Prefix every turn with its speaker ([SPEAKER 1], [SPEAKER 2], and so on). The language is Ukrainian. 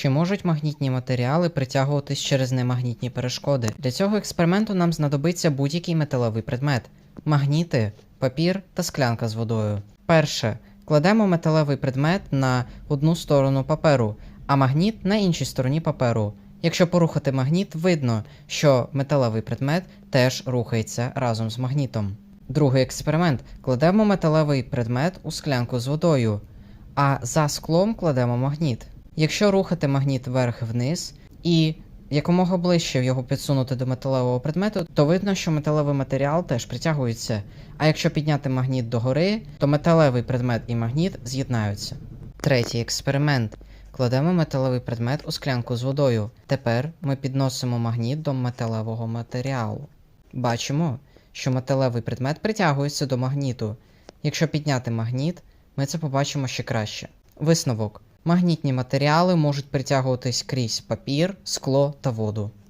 [SPEAKER 1] Чи можуть магнітні матеріали притягуватись через немагнітні перешкоди? Для цього експерименту нам знадобиться будь-який металевий предмет: магніти, папір та склянка з водою. Перше. Кладемо металевий предмет на одну сторону паперу, а магніт на іншій стороні паперу. Якщо порухати магніт, видно, що металевий предмет теж рухається разом з магнітом. Другий експеримент. Кладемо металевий предмет у склянку з водою, а за склом кладемо магніт. Якщо рухати магніт вверх-вниз і якомога ближче його підсунути до металевого предмету, то видно, що металевий матеріал теж притягується. А якщо підняти магніт догори, то металевий предмет і магніт з'єднаються. Третій експеримент. Кладемо металевий предмет у склянку з водою. Тепер ми підносимо магніт до металевого матеріалу. Бачимо, що металевий предмет притягується до магніту. Якщо підняти магніт, ми це побачимо ще краще. Висновок: магнітні матеріали можуть притягуватись крізь папір, скло та воду.